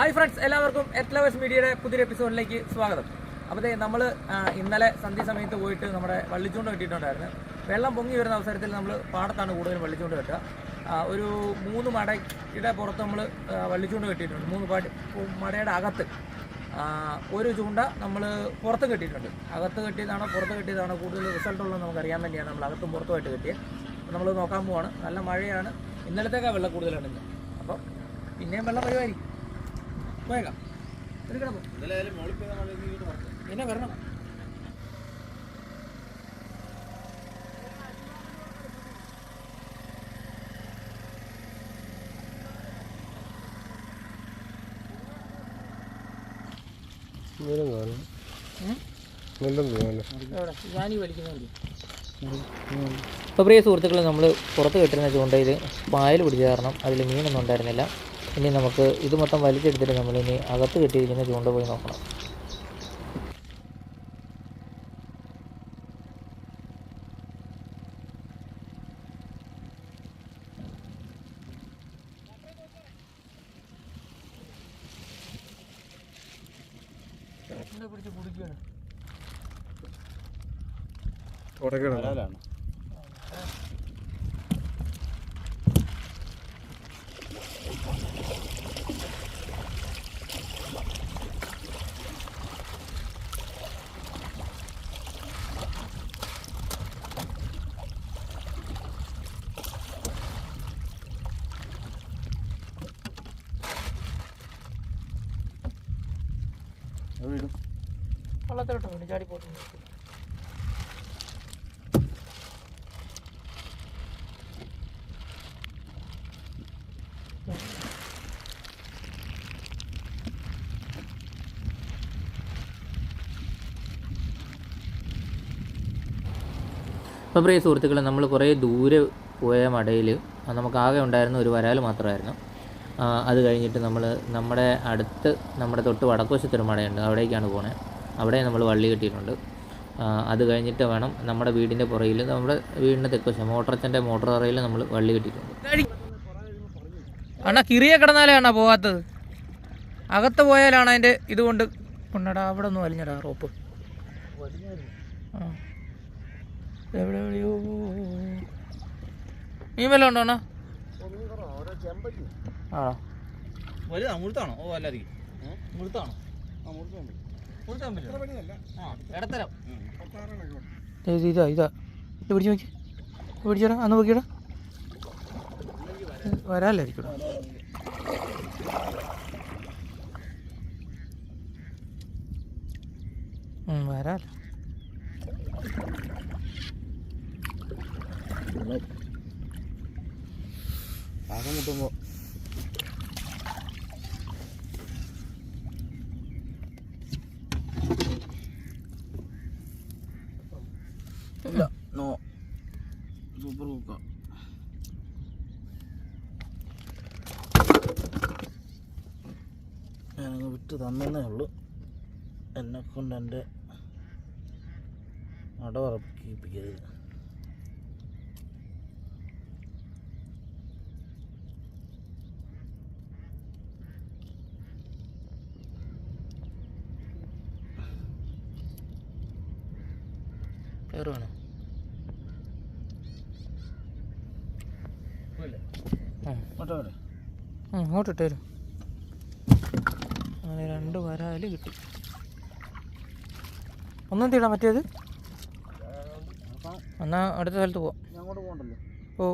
Hi friends എല്ലാവർക്കും eat lovers മീഡിയയുടെ പുതിയൊരു എപ്പിസോഡിലേക്ക് സ്വാഗതം. അപ്പോൾ നമ്മൾ ഇന്നലെ സന്ധ്യ സമയത്ത് പോയിട്ട് നമ്മുടെ വള്ളിച്ചൂണ്ട് കെട്ടിയിട്ടുണ്ടായിരുന്നു. വെള്ളം പൊങ്ങി വരുന്ന അവസരത്തിൽ നമ്മൾ പാടത്താണ് കൂടുതലും വള്ളിച്ചൂണ്ട് കെട്ടുക. ഒരു മൂന്ന് മടയുടെ പുറത്ത് നമ്മൾ വള്ളിച്ചൂണ്ട് കെട്ടിയിട്ടുണ്ട്. മൂന്ന് പാടി മടയുടെ അകത്ത്. ഒരു ചൂണ്ട നമ്മൾ പുറത്ത് കെട്ടിയിട്ടുണ്ട്. അകത്ത് കെട്ടിയതാണോ പുറത്ത് കെട്ടിയതാണോ കൂടുതൽ റിസൾട്ട് ഉള്ളത് നമുക്ക് അറിയാൻ വേണ്ടിയാണ് നമ്മൾ അകത്തും പുറത്തുമായിട്ട് കെട്ടിയത് നമ്മൾ നോക്കാൻ പോവാണ്. നല്ല മഴയാണ്. ഇന്നലത്തേക്കാ വെള്ളം കൂടുതലാണ് ഇന്ന്. അപ്പോൾ പിന്നെയും വെള്ളം വരുമായിരിക്കും പോയേക്കാം. എടുക്കണം വരണം. അപ്പോൾ പ്രിയ സുഹൃത്തുക്കൾ നമ്മൾ പുറത്ത് കിട്ടുന്ന ചൂണ്ടയിൽ പായൽ പിടിച്ച കാരണം അതിൽ മീനൊന്നും ഉണ്ടായിരുന്നില്ല. ഇനി നമുക്ക് ഇത് മൊത്തം വലിച്ചെടുത്തിട്ട് നമ്മളിനി അകത്ത് കെട്ടിയിരിക്കുന്ന ചൂണ്ട പോയി നോക്കണം. പിടിച്ച് കുടിക്കുകയാണ് ഉടക്കണം വെള്ളത്തിലോട്ട് വീണ് ചാടി പോയിട്ടുണ്ട്. അപ്പോൾ പ്രിയ സുഹൃത്തുക്കളെ നമ്മൾ കുറേ ദൂരെ പോയ മടയിൽ നമുക്ക് ആകെ ഉണ്ടായിരുന്ന ഒരു വരാൽ മാത്രമായിരുന്നു. അത് കഴിഞ്ഞിട്ട് നമ്മൾ നമ്മുടെ അടുത്ത് നമ്മുടെ തൊട്ട് വടക്കുവശത്തൊരു മടയുണ്ട്. അവിടേക്കാണ് പോണേ. അവിടെ നമ്മൾ വള്ളി കെട്ടിയിട്ടുണ്ട്. അത് കഴിഞ്ഞിട്ട് വേണം നമ്മുടെ വീടിന്റെ പുറകിൽ നമ്മുടെ വീടിന്റെ തെക്കുവശം മോട്ടറച്ചന്റെ മോട്ടർ അറയിൽ നമ്മൾ വള്ളി കെട്ടിയിട്ടുണ്ട്. അണ്ണാ കിറിയെ കിടന്നാലേ അണ്ണാ പോകാത്തത്? അകത്ത് പോയാലാണ് അതിന്റെ ഇതുകൊണ്ട് കൊണ്ടടാ അവിടെ ഒന്ന് വലിഞ്ഞടാ റോപ്പ്. ആ. എവിടെ എവിടെയോ മീൻ വല്ലതും ഉണ്ടോ അണ്ണാ? ആണോ? വലുതാ മുഴുത്താണോ ഓ അല്ലാതെ മുഴുത്താണോ ആ ദേ ഇത് ഇതാ ഇതാ. ഇത് പിടിച്ചു നോക്കി. പിടിച്ചോടാ അന്ന് നോക്കിയടാ. വരാല്ലായിരിക്കും വരാല്ല ഭാഗം മുട്ടുമ്പോ തന്നേ ഉള്ളു. എന്നെ കൊണ്ട് എന്റെ അടവറപ്പിക്കരുത് മറ്റേ അവിടെ ആ, അങ്ങോട്ട് ഇട്ടേരും അങ്ങനെ രണ്ട് വരാൽ കിട്ടി. ഒന്നും തീടാ മറ്റേത് എന്നാ അടുത്ത സ്ഥലത്ത് പോവാം. ഓ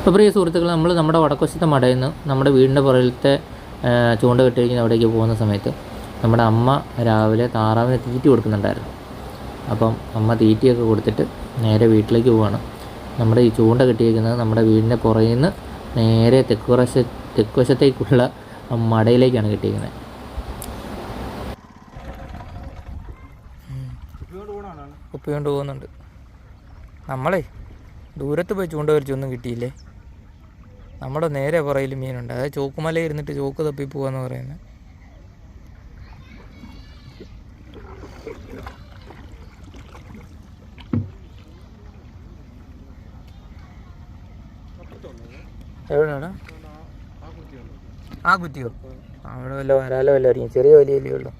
അപ്പോൾ പ്രിയ സുഹൃത്തുക്കൾ നമ്മൾ നമ്മുടെ വടക്കുവശത്തെ മടയിൽ നിന്ന് നമ്മുടെ വീടിന്റെ പുറകിലത്തെ ചൂണ്ട കെട്ടിയിരിക്കുന്ന അവിടേക്ക് പോകുന്ന സമയത്ത് നമ്മുടെ അമ്മ രാവിലെ താറാവിന് തീറ്റി കൊടുക്കുന്നുണ്ടായിരുന്നു. അപ്പം അമ്മ തീറ്റിയൊക്കെ കൊടുത്തിട്ട് നേരെ വീട്ടിലേക്ക് പോവാണ്. നമ്മുടെ ഈ ചൂണ്ട കെട്ടിയിരിക്കുന്നത് നമ്മുടെ വീടിന്റെ പുറകിൽ നിന്ന് നേരെ തെക്കുവശ തെക്കുവശത്തേക്കുള്ള തെക്ക് മടയിലേക്കാണ് കെട്ടിയിരിക്കുന്നത്. ഉപ്പ് കൊണ്ട് പോകുന്നുണ്ട്. നമ്മളെ ദൂരത്ത് പോയി ചൂണ്ട വലിച്ചൊന്നും കിട്ടിയില്ലേ? നമ്മുടെ നേരെ പുറയിൽ മീനുണ്ട്. അതായത് ചോക്കുമല ഇരുന്നിട്ട് ചോക്ക് തപ്പി പോവാന്ന് പറയുന്നത് ആ കുറ്റിയോ? അവിടെ വല്ല വരാലോ വല്ല അറിയാം ചെറിയ വലിയല്ലേ ഉള്ളൂ.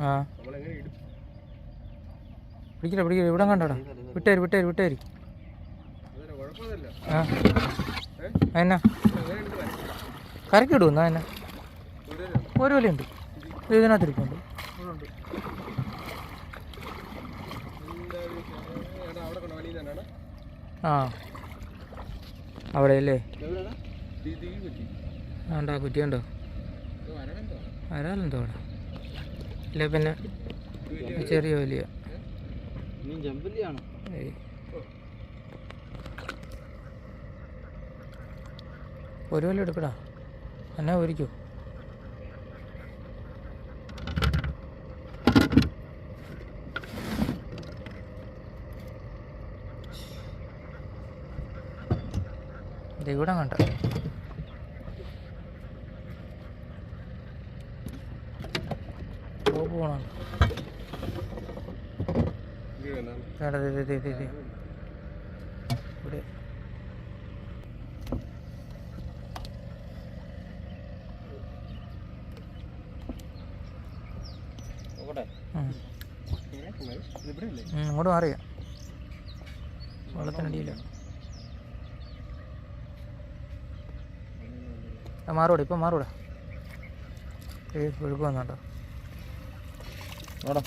ആ. പിടിക്കില്ല പിടിക്കില്ല ഇവിടെ കണ്ടോടാ. വിട്ടേര് വിട്ടേര് വിട്ടേര്. ആ. എന്നാ? കരക്കിടുന്ന എന്നെ എന്നാ? ഒരു വിലയുണ്ട് ഇത് ഇതിനകത്തിരിക്കുന്നുണ്ട് ആ. അവിടെ അല്ലേ ആണ്ടാ കുറ്റിയുണ്ടോ? വരാലെന്തോ അവിടെ? ഇല്ല പിന്നെ? ചെറിയ വലിയ. ജമ്പല്ലിയാണോ. ഒരു വല്ല എടുക്കടാ. എന്നാ ഒരിക്കോ ഇവിടെ കണ്ട പോകണം ദേ. ഇവിടെ നോക്കട്ടെ ഉം. ഉം, അങ്ങോട്ട് മാറിയ വെള്ളത്തിനടിയില്ല മാറൂടെ ഇപ്പം മാറൂടെ ഏ ഒഴുക്ക് വന്നോട്ടോ നോടാ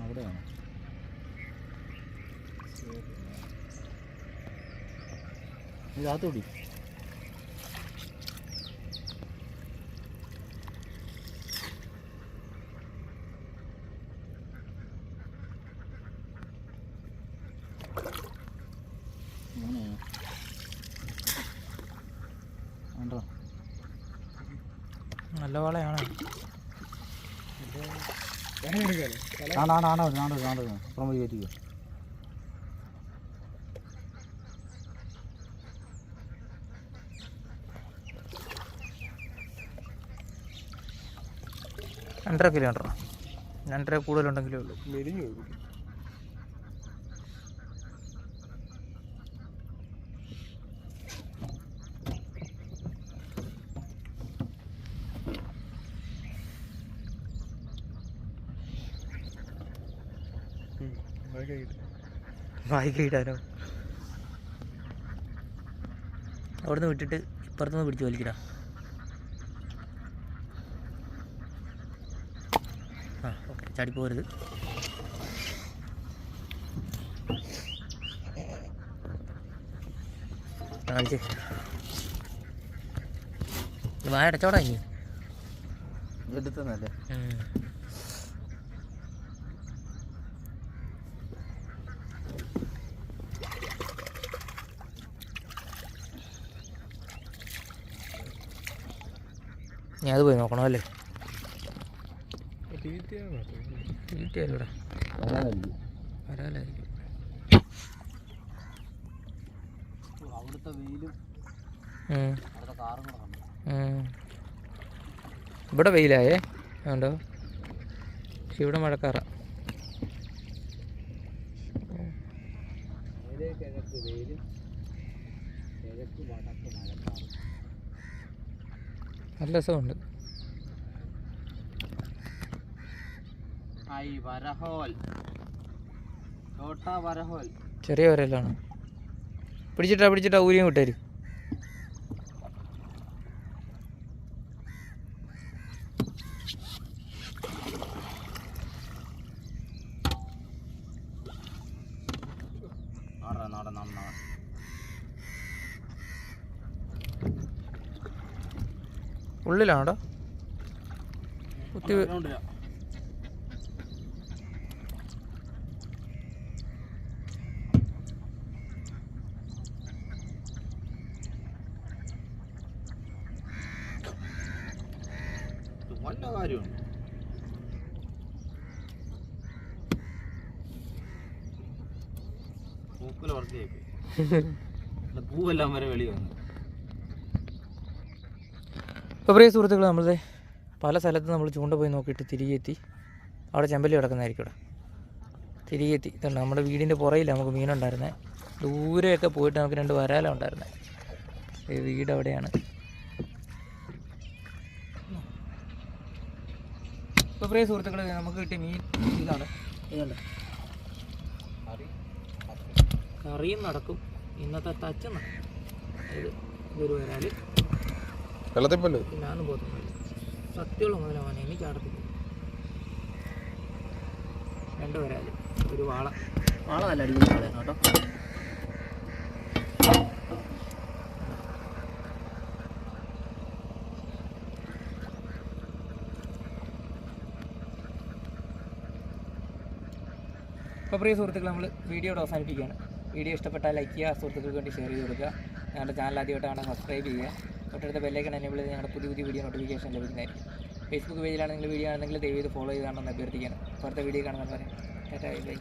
അവിടെയാണ് ഇതാത്തോടി നല്ല വളയാണ്. ആണോ ആണോ ആണോ ആണോ ആണോ പോയി കയറ്റിക്കോ. രണ്ടര കിലോമീറ്റർ രണ്ടര കൂടുതലുണ്ടെങ്കിലേ ഉള്ളൂ. വായിക്ക ഇടാനോ അവിടുന്ന് വിട്ടിട്ട് ഇപ്പുറത്തുനിന്ന് പിടിച്ച് വലിക്കടാ ആ ഓക്കെ ചാടി പോരുത്. കാണിച്ചേ. വായ അടച്ചോടാ ഇനി. എടുത്തല്ലേ. ഞാൻ അത് പോയി നോക്കണം അല്ലേ? ഇവിടെ വരാലായിരിക്കും അവിടുത്തെ വെയിലും വെയിലായേ? വേണ്ടോ പക്ഷെ ഇവിടെ മഴക്കാറും. നല്ല രസമുണ്ട്. ചെറിയ വരലാണ്. പിടിച്ചിട്ടാ പിടിച്ചിട്ടാ ഊരിയും കിട്ടരു ഉള്ളിലാണോ നാടൻ വല്ല കാര്യമാണ് പൂക്കുല വർക്ക് പൂവെല്ലാം വരെ വെളി വന്നു. ഇപ്പോൾ പ്രിയ സുഹൃത്തുക്കൾ നമ്മളത് പല സ്ഥലത്ത് നമ്മൾ ചൂണ്ട പോയി നോക്കിയിട്ട് തിരികെ എത്തി. അവിടെ ചെമ്പല്ലി കിടക്കുന്നതായിരിക്കും ഇവിടെ. തിരികെ എത്തി. ഇതുണ്ട് നമ്മുടെ വീടിന്റെ പുറയില്ല നമുക്ക് മീനുണ്ടായിരുന്നത് ദൂരെയൊക്കെ പോയിട്ട് നമുക്ക് രണ്ട് വരാലുണ്ടായിരുന്നത് വീട് അവിടെയാണ്. ഇപ്പോൾ പ്രിയ സുഹൃത്തുക്കളെ നമുക്ക് കിട്ടിയ മീൻ ഇതാണ്. ഇതുണ്ട്. കറിയും നടക്കും. ഇന്നത്തെ തച്ചും നടക്കും. ഇതൊരു വരാൽ. വെള്ളത്തിപ്പല്ലോ. ഞാനും പോകുന്നില്ല സത്യമുള്ള മുതലാണ് എനിക്ക് അടപ്പിക്കും രണ്ട് വരാൽ. ഒരു വാള. വാള നല്ല അടിപൊളി കേട്ടോ. പ്രിയ സുഹൃത്തുക്കൾ നമ്മൾ വീഡിയോ അവസാനിപ്പിക്കുകയാണ്. വീഡിയോ ഇഷ്ടപ്പെട്ടാൽ ലൈക്ക് ചെയ്യുക സുഹൃത്തുക്കൾക്ക് വേണ്ടി ഷെയർ ചെയ്ത് കൊടുക്കുക. ഞങ്ങളുടെ ചാനൽ ആദ്യമായിട്ടാണ് സബ്സ്ക്രൈബ് ചെയ്യുക. തൊട്ടടുത്ത ബെല്ലൈക്കൺ എനേബിൾ ചെയ്ത് ഞങ്ങളുടെ പുതിയ പുതിയ വീഡിയോ നോട്ടിഫിക്കേഷൻ ലഭിക്കുന്നതായിരിക്കും. ഫേസ്ബുക്ക് പേജിലാണ് നിങ്ങൾ വീഡിയോ ആണെങ്കിൽ ദയവ് ചെയ്ത് ഫോളോ ചെയ്താണെന്ന് അഭ്യർത്ഥിക്കുകയാണ്. അടുത്ത വീഡിയോ കാണുന്നവരെ ടാറ്റാ ബൈ ബൈ